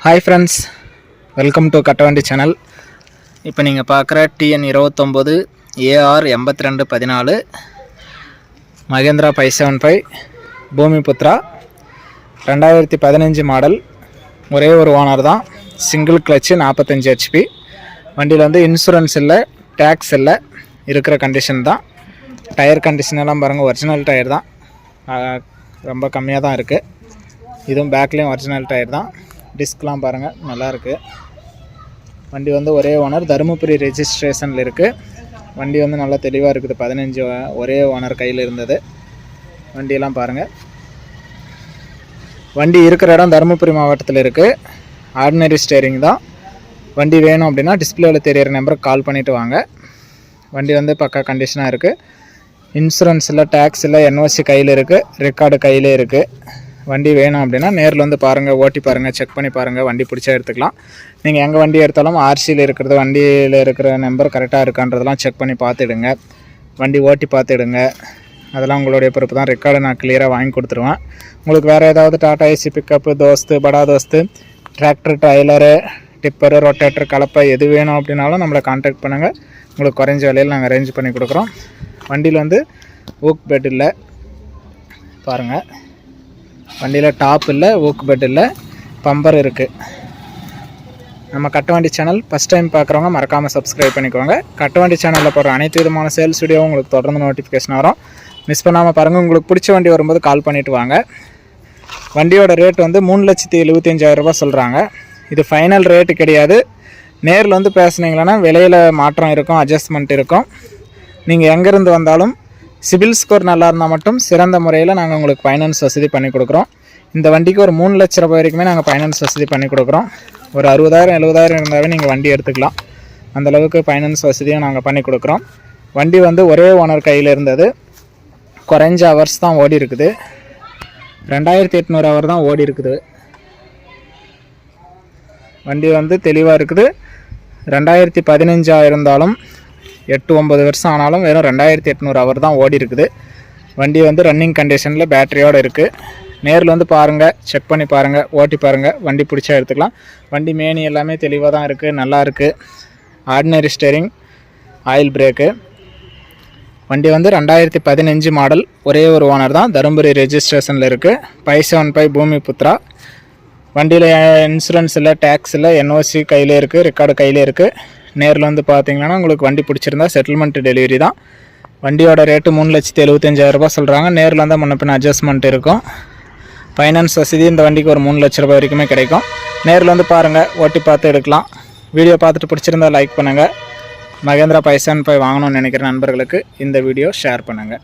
Hi friends welcome to Kattavandi channel இப்போ நீங்கள் பார்க்குற டிஎன் இருபத்தொம்போது ஏஆர் எண்பத்தி ரெண்டு பதினாலு Mahindra five seven five Bhumiputra ரெண்டாயிரத்தி பதினஞ்சு மாடல் ஒரே ஒரு ஓனர் தான் சிங்கிள் கிளச்சு நாற்பத்தஞ்சு ஹெச்பி வண்டியில் வந்து இன்சூரன்ஸ் இல்லை டேக்ஸ் இல்லை இருக்கிற கண்டிஷன் தான். டயர் கண்டிஷன் எல்லாம் பாருங்கள் ஒரிஜினல் டயர் தான். ரொம்ப கம்மியாக தான் இருக்குது இதுவும் பேக்லேயும் ஒரிஜினல் டயர் தான். டிஸ்க்லாம் பாருங்கள் நல்லாயிருக்கு வண்டி வந்து ஒரே ஓனர் தருமபுரி ரெஜிஸ்ட்ரேஷனில் இருக்குது வண்டி வந்து நல்லா தெளிவாக இருக்குது பதினஞ்சு ஒரே ஓனர் கையில் இருந்தது. வண்டியெல்லாம் பாருங்கள் வண்டி இருக்கிற இடம் தருமபுரி மாவட்டத்தில் இருக்குது ஆர்டினரி ஸ்டேரிங் தான். வண்டி வேணும் அப்படின்னா டிஸ்பிளேவில் தெரியிற நம்பருக்கு கால் பண்ணிவிட்டு வாங்க. வண்டி வந்து பக்கா கண்டிஷனாக இருக்குது இன்சூரன்ஸ் இல்லை டேக்ஸ் இல்லை என்ஓசி கையில் இருக்குது ரெக்கார்டு கையிலே இருக்குது வண்டி வேணும் அப்படின்னா நேரில் வந்து பாருங்கள் ஓட்டி பாருங்கள் செக் பண்ணி பாருங்கள் வண்டி பிடிச்சா எடுத்துக்கலாம். நீங்கள் எங்கே வண்டி எடுத்தாலும் ஆர்சியில் இருக்கிறது வண்டியில் இருக்கிற நம்பர் கரெக்டாக இருக்கான்றதெல்லாம் செக் பண்ணி பார்த்துடுங்க. வண்டி ஓட்டி பார்த்துடுங்க. அதெல்லாம் உங்களுடைய பொறுப்பு தான். ரெக்கார்டு நான் கிளியராக வாங்கி கொடுத்துருவேன். உங்களுக்கு வேறு ஏதாவது Tata AC pickup Dost Bada Dost tractor trailer tipper rotator கலப்பை எது வேணும் அப்படின்னாலும் நம்மளை காண்டாக்ட் பண்ணுங்கள் உங்களுக்கு குறைஞ்ச விலையில் நாங்கள் அரேஞ்ச் பண்ணி கொடுக்குறோம். வண்டியில் வந்து ஊக் பெட் இல்லை. பாருங்கள் வண்டியில் டாப் இல்லை ஊக் பெட் இல்லை பம்பர் இருக்குது நம்ம கட்டவண்டி சேனல் ஃபஸ்ட் டைம் பார்க்குறவங்க மறக்காமல் சப்ஸ்கிரைப் பண்ணிக்கோங்க. கட்டவண்டி சேனலில் போகிற அனைத்து விதமான சேல்ஸ் வீடியோவும் உங்களுக்கு தொடர்ந்து நோட்டிஃபிகேஷன் வரும். மிஸ் பண்ணாமல் பாருங்கள் உங்களுக்கு பிடிச்ச வண்டி வரும்போது கால் பண்ணிவிட்டு வாங்க. வண்டியோட ரேட் வந்து மூணு லட்சத்தி எழுபத்தஞ்சாயிரரூபா சொல்கிறாங்க இது ஃபைனல் ரேட்டு கிடையாது. நேரில் வந்து பேசுனீங்களன்னா விலையில் மாற்றம் இருக்கும் அட்ஜஸ்ட்மெண்ட் இருக்கும். நீங்கள் எங்கேருந்து வந்தாலும் சிபில் ஸ்கோர் நல்லா இருந்தால் மட்டும் சிறந்த முறையில் நாங்கள் உங்களுக்கு ஃபைனான்ஸ் வசதி பண்ணி கொடுக்குறோம். இந்த வண்டிக்கு ஒரு மூணு லட்ச ரூபாய் வரைக்குமே நாங்கள் ஃபைனான்ஸ் வசதி பண்ணி கொடுக்குறோம். ஒரு அறுபதாயிரம் எழுபதாயிரம் இருந்தாவே நீங்கள் வண்டி எடுத்துக்கலாம். அந்த அளவுக்கு ஃபைனான்ஸ் வசதியும் நாங்கள் பண்ணி கொடுக்குறோம். வண்டி வந்து ஒரே ஓனர் கையில் இருந்தது. குறைஞ்ச ஹவர்ஸ் தான் ஓடி இருக்குது. ரெண்டாயிரத்தி எட்நூறு ஹவர் தான் ஓடி இருக்குது. வண்டி வந்து தெளிவாக இருக்குது. ரெண்டாயிரத்தி பதினஞ்சாக இருந்தாலும் எட்டு ஒம்பது வருஷம் ஆனாலும் வெறும் ரெண்டாயிரத்தி எட்நூறு அவர் தான் ஓடி இருக்குது. வண்டி வந்து ரன்னிங் கண்டிஷனில் பேட்டரியோடு இருக்குது நேரில் வந்து பாருங்கள் செக் பண்ணி பாருங்கள் ஓட்டி பாருங்கள் வண்டி பிடிச்சா எடுத்துக்கலாம். வண்டி மேனி எல்லாமே தெளிவாக தான் இருக்குது நல்லா இருக்குது ஆர்டினரி ஸ்டேரிங் ஆயில் பிரேக்கு வண்டி வந்து ரெண்டாயிரத்தி பதினஞ்சு மாடல் ஒரே ஒரு ஓனர் தான் தருமபுரி ரெஜிஸ்ட்ரேஷனில் இருக்குது ஃபைவ் செவன் ஃபைவ் பூமி புத்ரா. வண்டியில் இன்சூரன்ஸ் இல்லை டேக்ஸ் இல்லை என்ஓசி கையிலே இருக்குது ரெக்கார்டு கையிலே இருக்குது நேரில் வந்து பார்த்தீங்கன்னா உங்களுக்கு வண்டி பிடிச்சிருந்தா செட்டில்மெண்ட் டெலிவரி தான். வண்டியோட ரேட்டு மூணு லட்சத்தி எழுபத்தஞ்சாயிரரூபா சொல்கிறாங்க நேரில் வந்தால் முன்ன பின்ன அட்ஜஸ்ட்மெண்ட் இருக்கும். ஃபைனான்ஸ் வசதி இந்த வண்டிக்கு ஒரு மூணு லட்ச ரூபாய் வரைக்குமே கிடைக்கும். நேரில் வந்து பாருங்கள் ஓட்டி பார்த்து எடுக்கலாம். வீடியோ பார்த்துட்டு பிடிச்சிருந்தா லைக் பண்ணுங்கள் மகேந்திரா பைசான் போய் வாங்கணும்னு நினைக்கிற நண்பர்களுக்கு இந்த வீடியோ ஷேர் பண்ணுங்கள்